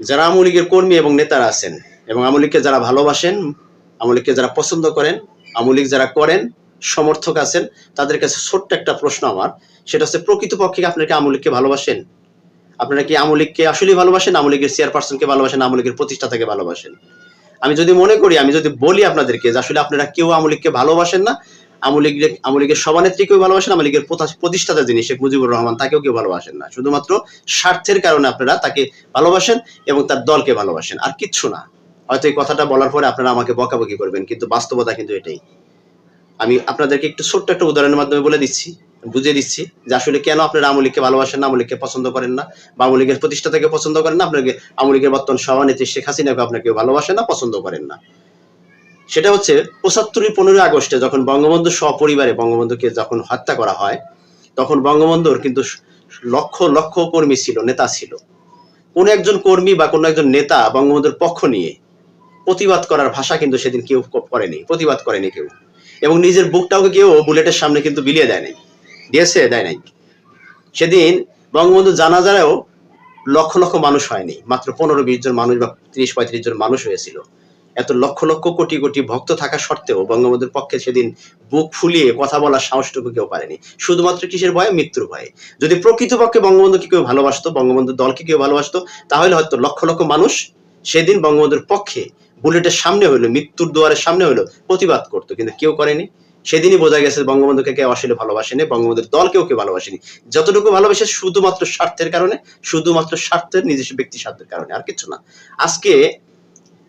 যারা আওয়ামী লীগের কর্মী এবং নেতারা আছেন এবং আওয়ামী লীগকে যারা ভালোবাসেন, আওয়ামী লীগকে যারা পছন্দ করেন, আওয়ামী লীগ যারা করেন, সমর্থক আছেন, তাদের কাছে ছোট্ট একটা প্রশ্ন আমার, সেটা হচ্ছে, প্রকৃতপক্ষে আপনারা কি আওয়ামী লীগকে ভালোবাসেন? আপনারা কি আওয়ামী লীগকে আসলেই ভালোবাসেন, আওয়ামী লীগের চেয়ারপারসনকে ভালোবাসেন, আওয়ামী লীগের প্রতিষ্ঠাতাকে ভালোবাসেন? আমি যদি মনে করি, আমি যদি বলি আপনাদেরকে যে আসলে আপনারা কেউ আওয়ামী লীগকে ভালোবাসেন না আওয়ামী লীগের আওয়ামী লীগের সভানেত্রীকেও ভালোবাসেন আওয়ামী লীগের প্রতিষ্ঠাতা যিনি শেখ মুজিবুর রহমান, তাকেও কেউ ভালোবাসেন না। শুধুমাত্র স্বার্থের কারণে আপনারা তাকে ভালোবাসেন এবং তার দলকে ভালোবাসেন, আর কিচ্ছু না। হয়তো এই কথাটা বলার পরে আপনারা আমাকে বকাবকি করবেন, কিন্তু বাস্তবতা কিন্তু এটাই। আমি আপনাদেরকে একটু ছোট্ট একটা উদাহরণের মাধ্যমে বলে দিচ্ছি, বুঝিয়ে দিচ্ছি যে আসলে কেন আপনারা আওয়ামী লীগকে ভালোবাসেন না আওয়ামী লীগকে পছন্দ করেন না, বা আওয়ামী লীগের প্রতিষ্ঠাতাকে পছন্দ করেন না, আপনাকে আওয়ামী লীগের বর্তমান সভানেত্রী শেখ হাসিনাকে আপনাকে ভালোবাসেন না, পছন্দ করেন না। সেটা হচ্ছে পঁচাত্তরের পনেরোই আগস্টে যখন বঙ্গবন্ধু সপরিবারে বঙ্গবন্ধুকে যখন হত্যা করা হয়, তখন বঙ্গবন্ধুর কিন্তু লক্ষ লক্ষ কর্মী ছিল, নেতা ছিল। কোন একজন কর্মী বা কোন একজন নেতা বঙ্গবন্ধুর পক্ষ নিয়ে প্রতিবাদ করার ভাষা কিন্তু সেদিন কেউ করেনি, প্রতিবাদ করেনি কেউ। এবং নিজের বুকটাও কেউ বুলেটের সামনে কিন্তু বিলিয়ে দেয় নাই দিয়েছে, দেয় নাই। সেদিন বঙ্গবন্ধু জানাজারেও লক্ষ লক্ষ মানুষ হয়নি, মাত্র পনেরো বিশ জন মানুষ বা ত্রিশ পঁয়ত্রিশ জন মানুষ হয়েছিল। এত লক্ষ লক্ষ কোটি কোটি ভক্ত থাকা সত্ত্বেও বঙ্গবন্ধুর পক্ষে সেদিন বুক ফুলিয়ে কথা বলার সাহসটুকু কেউ পারেনি। শুধুমাত্র কিসের ভয়ে? মৃত্যুর ভয়ে। যদি প্রকৃতপক্ষে বঙ্গবন্ধুকে কেউ ভালোবাসতো বঙ্গবন্ধুর দলকে কেউ ভালোবাসতো, তাহলে হয়তো লক্ষ লক্ষ মানুষ সেদিন বঙ্গবন্ধুর পক্ষে বুলেটের সামনে হইল, মৃত্যুর দুয়ারের সামনে হইল প্রতিবাদ করতো। কিন্তু কেউ করেনি। সেদিনই বোঝা গেছে বঙ্গবন্ধুকে কেউ আসলে ভালোবাসেনি, বঙ্গবন্ধুর দলকেও কেউ ভালোবাসেনি। যতটুকু ভালোবাসে শুধুমাত্র স্বার্থের কারণে, শুধুমাত্র স্বার্থের নিজস্ব ব্যক্তি স্বার্থের কারণে, আর কিছু না। আজকে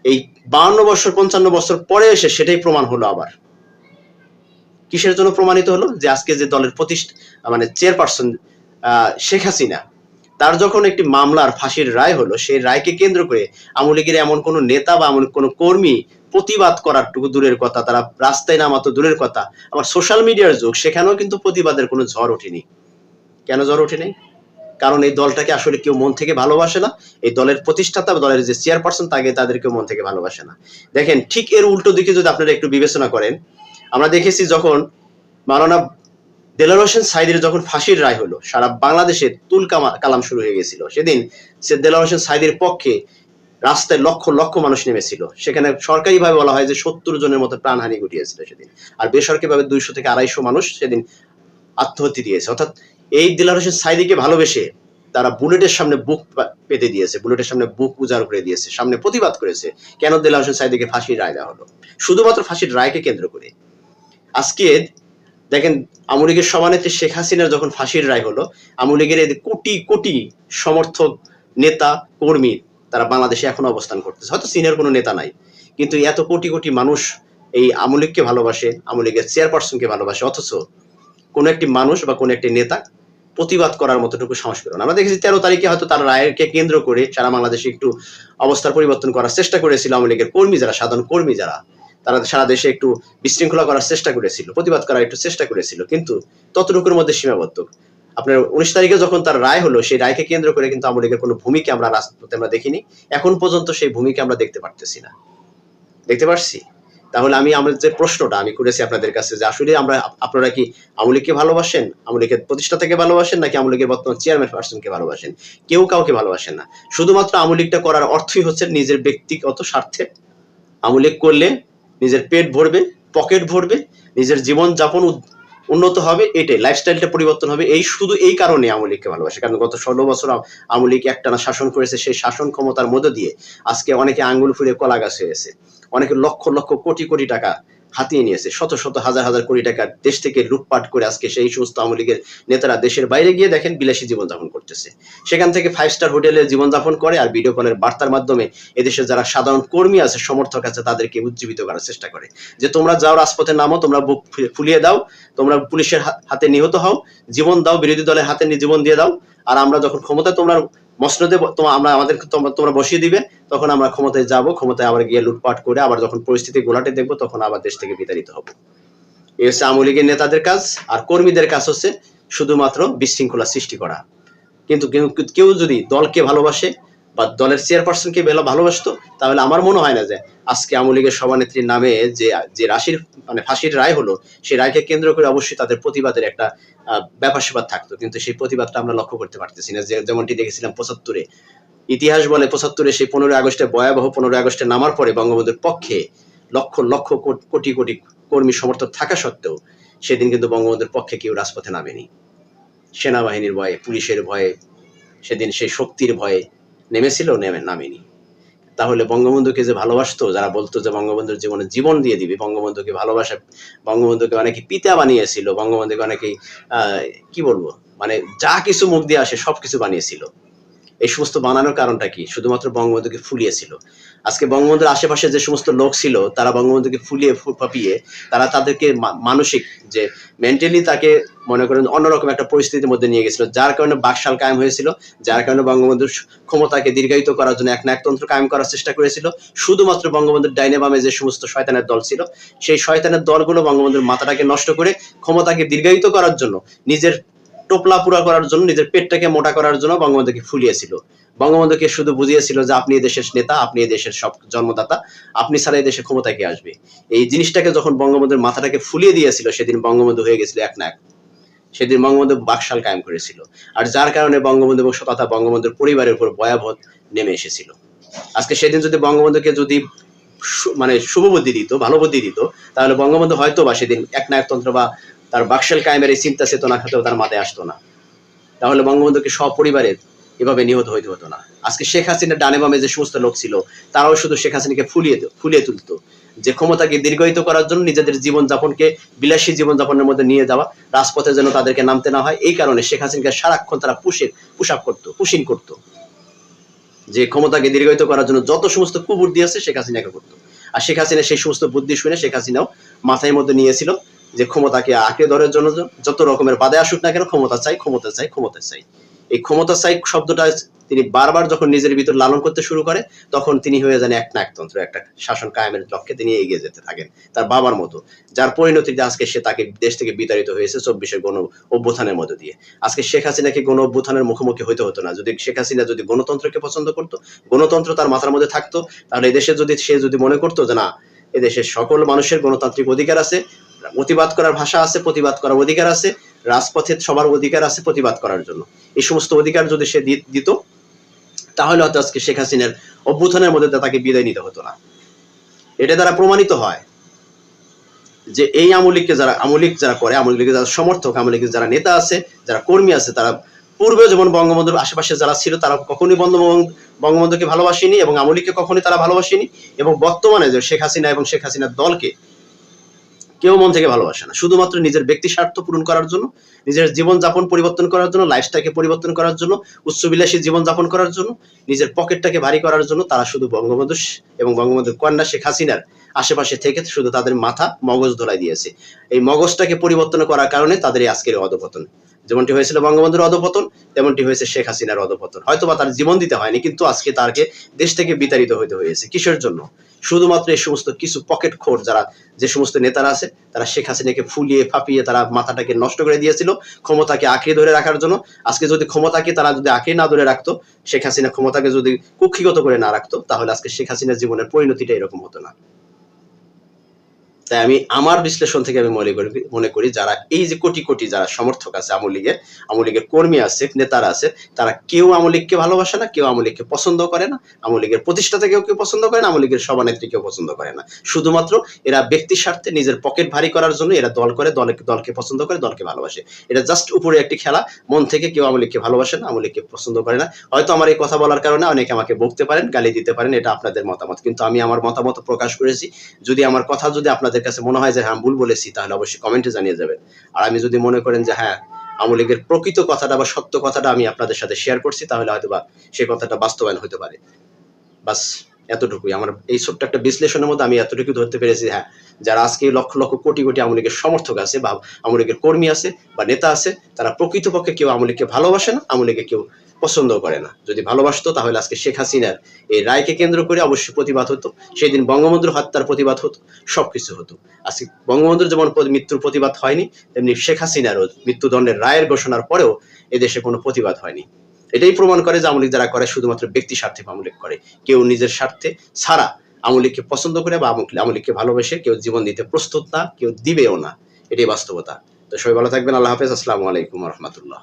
এই বাউন্ন বছর, পঞ্চান্ন বছর পরে এসে সেটাই প্রমাণ হলো আবার। কিসের জন্য প্রমাণিত হলো? যে আজকে যে দলের প্রতিষ্ঠা মানে চেয়ারপারসন শেখ হাসিনা, তার যখন একটি মামলার ফাঁসির রায় হলো, সেই রায়কে কেন্দ্র করে আওয়ামী লীগের এমন কোনো নেতা বা এমন কোনো কর্মী প্রতিবাদ করার টুকু দূরের কথা, তারা রাস্তায় নামা তো দূরের কথা, আবার সোশ্যাল মিডিয়ার যুগ, সেখানেও কিন্তু প্রতিবাদের কোনো ঝড় ওঠেনি। কেন ঝড় ওঠেনি? কারণ এই দলটাকে আসলে কেউ মন থেকে ভালোবাসে না। এই দলের প্রতিষ্ঠাতা দলের যে চেয়ারপারসন, তাকে তাদেরকে মন থেকে ভালোবাসে না। দেখেন, ঠিক এর উল্টো দিকে যদি আপনারা একটু বিবেচনা করেন, আমরা দেখেছি যখন মাওলানা দেলার হোসেন সাইদের যখন ফাঁসির রায় হলো, সারা বাংলাদেশে তুল কালাম শুরু হয়ে গেছিল। সেদিন সে দেলার হোসেন সাইদের পক্ষে রাস্তায় লক্ষ লক্ষ মানুষ নেমেছিল। সেখানে সরকারিভাবে বলা হয় যে সত্তর জনের মতো প্রাণহানি ঘটিয়েছিল সেদিন। আর বেসরকারিভাবে দুইশো থেকে আড়াইশো মানুষ সেদিন আত্মহত্যা দিয়েছে। অর্থাৎ এই দিলার হোসেন সাইদিকে ভালোবেসে তারা বুলেটের সামনে বুক পেতে দিয়েছে, বুলেটের সামনে বুক উজাড় করে দিয়েছে, সামনে প্রতিবাদ করেছে, কেন দিলার হোসেন সাইদিকে ফাঁসির রায় দেওয়া হলো? শুধুমাত্র ফাঁসির রায়কে কেন্দ্র করে। আজকে দেখেন আওয়ামী লীগের সভানেত্রী শেখ হাসিনার যখন ফাঁসির রায় হলো আওয়ামী লীগের এই কোটি কোটি সমর্থক নেতা, কর্মী, তারা বাংলাদেশে এখন অবস্থান করতেছে। হয়তো সিনিয়র কোনো নেতা নাই, কিন্তু এত কোটি কোটি মানুষ এই আওয়ামী ভালোবাসে আওয়ামী লীগের চেয়ারপারসনকে ভালোবাসে, অথচ কোনো একটি মানুষ বা কোনো একটি নেতা প্রতিবাদ করার মতটুকু না। আমরা দেখেছি তেরো তারিখে হয়তো তার রায়কে কেন্দ্র করে সারা বাংলাদেশে একটু অবস্থার পরিবর্তন করার চেষ্টা করেছিল আওয়ামী লীগের কর্মী যারা, সাধারণ কর্মী যারা, তারা সারা দেশে একটু বিশৃঙ্খলা করার চেষ্টা করেছিল, প্রতিবাদ করার একটু চেষ্টা করেছিল, কিন্তু ততটুকুর মধ্যে সীমাবদ্ধ। আপনার উনিশ তারিখে যখন তার রায় হলো, সেই রায়কে কেন্দ্র করে কিন্তু আওয়ামী লীগের কোনো ভূমিকা আমরা রাজপথে আমরা দেখিনি। এখন পর্যন্ত সেই ভূমিকা আমরা দেখতে পারতেছি না। দেখতে পারছি? তাহলে আমি আমার যে প্রশ্নটা আমি করেছি আপনাদের কাছে যে আসলে আমরা আপনারা কি আওয়ামী লীগকে ভালোবাসেন? আওয়ামী লীগের প্রতিষ্ঠা থেকে ভালোবাসেন নাকি আওয়ামী লীগের বর্তমান চেয়ারম্যান পার্সনকে ভালোবাসেন? কেউ কাউকে ভালোবাসেন না। শুধুমাত্র আওয়ামী লীগটা করার অর্থই হচ্ছে নিজের ব্যক্তিগত স্বার্থে। আওয়ামী লীগ করলে নিজের পেট ভরবে, পকেট ভরবে, নিজের জীবন যাপন উন্নত হবে, এটাই। লাইফস্টাইলটা পরিবর্তন হবে। এই শুধু এই কারণে আওয়ামী লীগকে ভালোবাসে। কারণ গত ষোলো বছর আম- আওয়ামী লীগ একটানা শাসন করেছে সেই শাসন ক্ষমতার মধ্য দিয়ে। আজকে অনেকে আঙ্গুল ফুলে কলা গাছ হয়েছে অনেকে লক্ষ লক্ষ কোটি কোটি টাকা হাতিয়ে নিয়েছে। শত শত হাজার হাজার কোটি টাকা দেশ থেকে লুটপাট করে আজকে সেই সমস্ত আওয়ামী লীগের নেতারা দেশের বাইরে গিয়ে দেখেন বিলাসী জীবনযাপন করতেছে। সেখান থেকে ফাইভ স্টার হোটেলে জীবনযাপন করে আর ভিডিও কলের বার্তার মাধ্যমে এদেশের যারা সাধারণ কর্মী আছে, সমর্থক আছে, তাদেরকে উজ্জীবিত করার চেষ্টা করে। যে তোমরা যাও রাজপথে নামো, তোমরা বুক ফুলিয়ে দাও, তোমরা পুলিশের হাতে নিহত হও, জীবন দাও, বিরোধী দলের হাতে জীবন দিয়ে দাও, আর আমরা যখন ক্ষমতা তোমরা মসনদে তোমার তোমা আমরা আমাদের তোমরা বসিয়ে দিবে, তখন আমরা ক্ষমতায় যাব, ক্ষমতায় আবার গিয়ে লুটপাট করে আবার যখন পরিস্থিতি গোলাটে দেখব, তখন আবার দেশ থেকে বিতাড়িত হব। এই হচ্ছে আওয়ামী লীগের নেতাদের কাজ, আর কর্মীদের কাজ হচ্ছে শুধুমাত্র বিশৃঙ্খলা সৃষ্টি করা। কিন্তু কেউ যদি দলকে ভালোবাসে বা দলের চেয়ারপারসনকে বেলা ভালোবাসতো, তাহলে আমার মনে হয় না যে আজকে আওয়ামী লীগের সভানেত্রীর নামে যে যে রাশির মানে ফাঁসির রায় হলো, সেই রায়কে কেন্দ্র করে অবশ্যই তাদের প্রতিবাদের একটা ব্যাপার স্যাপার থাকতো। কিন্তু সেই প্রতিবাদটা আমরা লক্ষ্য করতে পারতেছি না। যেমনটি দেখেছিলাম পঁচাত্তরে। ইতিহাস বলে পঁচাত্তরে সেই পনেরোই আগস্টে ভয়াবহ পনেরোই আগস্টে নামার পরে বঙ্গবন্ধুর পক্ষে লক্ষ লক্ষ কোটি কোটি কর্মী সমর্থক থাকা সত্ত্বেও সেদিন কিন্তু বঙ্গবন্ধুর পক্ষে কেউ রাজপথে নামেনি। সেনাবাহিনীর ভয়ে, পুলিশের ভয়ে, সেদিন সেই শক্তির ভয়ে নেমেছিল নেমে নামেনি। তাহলে বঙ্গবন্ধুকে যে ভালোবাসতো যারা বলতো যে বঙ্গবন্ধুর জীবনে জীবন দিয়ে দিবি বঙ্গবন্ধুকে ভালোবাসা বঙ্গবন্ধুকে অনেকে পিতা বানিয়েছিল বঙ্গবন্ধুকে অনেকেই আহ, কি বলব? মানে যা কিছু মুখ দিয়ে আসে সব কিছু বানিয়েছিল। এই সমস্ত বানানোর কারণটা কি? শুধুমাত্র বঙ্গবন্ধুকে ফুলিয়েছিল আজকে বঙ্গবন্ধুর আশেপাশে যে সমস্ত লোক ছিল, তারা বঙ্গবন্ধুকে ফুলিয়ে ফাঁপিয়ে, তারা তাদেরকে মানসিক যে মেন্টালি তাকে মনে করেন অন্যরকম একটা পরিস্থিতির মধ্যে নিয়ে গেছিল, যার কারণে বাকশাল কায়েম হয়েছিল, যার কারণে বঙ্গবন্ধুর ক্ষমতাকে দীর্ঘায়িত করার জন্য এক না একতন্ত্র কায়েম করার চেষ্টা করেছিল। শুধুমাত্র বঙ্গবন্ধুর ডাইনে বামে যে সমস্ত শয়তানের দল ছিল, সেই শয়তানের দলগুলো বঙ্গবন্ধুর মাথাটাকে নষ্ট করে ক্ষমতাকে দীর্ঘায়িত করার জন্য নিজের টোপলা পুরা করার জন্য, নিজের পেটটাকে মোটা করার জন্য বঙ্গবন্ধুকে ফুলিয়েছিল। বঙ্গবন্ধুকে শুধু বুঝিয়েছিল যে, আপনি দেশের নেতা, আপনি দেশের সব জন্মদাতা, আপনি ছাড়া দেশে ক্ষমতায় কে আসবে? এই জিনিসটাকে যখন বঙ্গবন্ধুর মাথাটাকে ফুলিয়ে দিয়েছিল, সেদিন বঙ্গবন্ধু হয়ে গেছিল এক না এক সেদিন বঙ্গবন্ধু বাকশাল কায়েম করেছিল। আর যার কারণে বঙ্গবন্ধু এবং তথা বঙ্গবন্ধুর পরিবারের উপর ভয়াবহ নেমে এসেছিল। আজকে সেদিন যদি বঙ্গবন্ধুকে যদি মানে শুভ বুদ্ধি দিত, ভালো বুদ্ধি দিত, তাহলে বঙ্গবন্ধু হয়তো বা সেদিন এক নায়কতন্ত্র বা তার বাকশাল কায়েমের এই চিন্তা চেতনা খাতেও তার মাথায় আসতো না। তাহলে বঙ্গবন্ধুকে সপরিবারের এভাবে নিহত হইতে হতো না? আজকে শেখ হাসিনার ডানে বামে যে সমস্ত লোক ছিল, তারাও শুধু শেখ হাসিনাকে ফুলিয়ে ফুলিয়ে তুলতো। যে ক্ষমতাকে দীর্ঘায়িত করার জন্য নিজেদের জীবন যাপনকে বিলাসী জীবন যাপনের মধ্যে নিয়ে যাওয়া, রাজপথে যেন তাদেরকে নামতে না হয়, এই কারণে শেখ হাসিনাকে সারাক্ষণ তারা পুষে পুশ আপ করতো, পুশিন করতো। যে ক্ষমতাকে দীর্ঘায়িত করার জন্য যত সমস্ত কুবুদ্ধি আছে শেখ হাসিনাকে করতো। আর শেখ হাসিনা সেই সমস্ত বুদ্ধি শুনে শেখ হাসিনাও মাথায় মধ্যে নিয়েছিল যে ক্ষমতাকে আঁকড়ে ধরার জন্য যত রকমের বাধা আসুক না কেন, ক্ষমতা চাই ক্ষমতা চাই ক্ষমতা চাই। এই ক্ষমতা চাই শব্দটা তিনি বারবার যখন নিজের ভিতর লালন করতে শুরু করে, তখন তিনি হয়ে যান এক নায়কতন্ত্র একটা শাসন কায়েমের লক্ষ্যে তিনি এগিয়ে যেতে থাকেন তার বাবার মতো। যার পরিণতিতে আজকে সে তাকে দেশ থেকে বিতাড়িত হয়েছে চব্বিশের গণ অভ্যুত্থানের মধ্য দিয়ে। আজকে শেখ হাসিনাকে গণ অভ্যুত্থানের মুখোমুখি হইতে হতো না। যদি শেখ হাসিনা যদি গণতন্ত্রকে পছন্দ করতো, গণতন্ত্র তার মাথার মধ্যে থাকতো, তাহলে এদেশে যদি সে যদি মনে করতো যে না, এদেশের সকল মানুষের গণতান্ত্রিক অধিকার আছে প্রতিবাদ করার ভাষা আছে, প্রতিবাদ করার অধিকার আছে, রাজপথে সবার অধিকার আছে প্রতিবাদ করার জন্য। এই সমস্ত অধিকার যদি সে দিত, তাহলে হয়তো আজকে শেখ হাসিনার অভ্যুত্থানের মধ্যে তাকে বিদায় নিতে হতো না। এটা দ্বারা প্রমাণিত হয় যে এই আমলিককে যারা, আমলিক যারা করে, আমলিকের যারা সমর্থক, আমলিকের যারা নেতা আছে, যারা কর্মী আছে, তারা পূর্বে যেমন বঙ্গবন্ধুর আশেপাশে যারা ছিল, তারা কখনোই বঙ্গবন্ধু বঙ্গবন্ধুকে ভালোবাসেনি এবং আমলিককে কখনোই তারা ভালোবাসেনি এবং বর্তমানে যে শেখ হাসিনা এবং শেখ হাসিনার দলকে কেউ মন থেকে ভালোবাসে না। শুধুমাত্র নিজের ব্যক্তি স্বার্থ পূরণ করার জন্য, নিজের জীবন যাপন পরিবর্তন করার জন্য লাইফস্টাইলকে পরিবর্তন করার জন্য, উচ্চবিলাসী জীবন যাপন করার জন্য, নিজের পকেটটাকে ভারী করার জন্য তারা শুধু বঙ্গবন্ধু এবং বঙ্গবন্ধুর কন্যা শেখ হাসিনার আশেপাশে থেকে শুধু তাদের মাথা মগজ ধরাই দিয়েছে। এই মগজটাকে পরিবর্তন করার কারণে তাদের আজকের অধপতন। যেমনটি হয়েছিল বঙ্গবন্ধুর অধপতন তেমনটি হয়েছে শেখ হাসিনার অধপতন। হয়তো তার জীবন দিতে হয়নি, কিন্তু আজকে তাকে দেশ থেকে বিতাড়িত হইতে হয়েছে। কিসের জন্য? শুধুমাত্র এই সমস্ত কিছু পকেট খোর যারা, যে সমস্ত নেতারা আছে, তারা শেখ হাসিনাকে ফুলিয়ে ফাঁপিয়ে তারা মাথাটাকে নষ্ট করে দিয়েছিল ক্ষমতাকে আঁকড়ে ধরে রাখার জন্য। আজকে যদি ক্ষমতাকে তারা যদি আঁকড়ে না ধরে রাখতো, শেখ হাসিনা ক্ষমতাকে যদি কুক্ষিগত করে না রাখতো, তাহলে আজকে শেখ হাসিনার জীবনের পরিণতিটা এরকম হতো না। তাই আমি আমার বিশ্লেষণ থেকে আমি মনে করি মনে করি যারা এই যে কোটি কোটি যারা সমর্থক আছে আওয়ামী লীগের আওয়ামী লীগের কর্মী আছে, নেতারা আছে, তারা কেউ আওয়ামী লীগকে ভালোবাসে না, কেউ আওয়ামী লীগকে পছন্দ করে না, আওয়ামী লীগের প্রতিষ্ঠাতা কেউ কেউ পছন্দ করে না, আওয়ামী লীগের সভানেত্রী কেউ পছন্দ করে না। শুধুমাত্র এরা ব্যক্তি স্বার্থে নিজের পকেট ভারী করার জন্য এরা দল করে, দলে, দলকে পছন্দ করে, দলকে ভালোবাসে। এটা জাস্ট উপরে একটি খেলা, মন থেকে কেউ আওয়ামী লীগকে ভালোবাসে না, আওয়ামী লীগকে পছন্দ করে না। হয়তো আমার এই কথা বলার কারণে অনেকে আমাকে বকতে পারেন, গালি দিতে পারেন, এটা আপনাদের মতামত। কিন্তু আমি আমার মতামত প্রকাশ করেছি। যদি আমার কথা যদি আপনাদের কাছে মনে হয় যে হ্যাঁ ভুল বলেছি, তাহলে অবশ্যই কমেন্টে জানিয়ে যাবেন। আর আমি যদি মনে করেন যে হ্যাঁ আওয়ামী লীগের প্রকৃত কথাটা বা সত্য কথাটা আমি আপনাদের সাথে শেয়ার করছি, তাহলে হয়তো বা সেই কথাটা বাস্তবায়ন হতে পারে। বাস, এতটুকুই। আমার এই ছোট্ট একটা বিশ্লেষণের মধ্যে আমি এতটুকু ধরতে পেরেছি হ্যাঁ যারা আজকে লক্ষ লক্ষ কোটি কোটি আওয়ামী লীগের সমর্থক আছে বা আওয়ামী লীগের কর্মী আছে বা নেতা আছে, তারা প্রকৃতপক্ষে কেউ আওয়ামী লীগকে ভালোবাসে না, আওয়ামী লীগকে কেউ পছন্দ করে না। যদি ভালোবাসতো, তাহলে আজকে শেখ হাসিনার এই রায়কে কেন্দ্র করে অবশ্যই প্রতিবাদ হতো। সেই দিন বঙ্গবন্ধুর হত্যার প্রতিবাদ হতো, সবকিছু হতো। আজকে বঙ্গবন্ধুর যেমন মৃত্যুর প্রতিবাদ হয়নি, তেমনি শেখ হাসিনারও মৃত্যুদণ্ডের রায়ের ঘোষণার পরেও এদেশে কোনো প্রতিবাদ হয়নি। এটাই প্রমাণ করে যে আমলিক যারা করে, শুধুমাত্র ব্যক্তি স্বার্থে আওয়ামী লীগ করে। কেউ নিজের স্বার্থে ছাড়া আওয়ামী লীগকে পছন্দ করে বা আওয়ামী লীগকে ভালোবেসে কেউ জীবন দিতে প্রস্তুত না, কেউ দিবেও না। এটাই বাস্তবতা। তো সবাই ভালো থাকবেন, আল্লাহ হাফেজ। আসসালামু আলাইকুম রহমতুল্লাহ।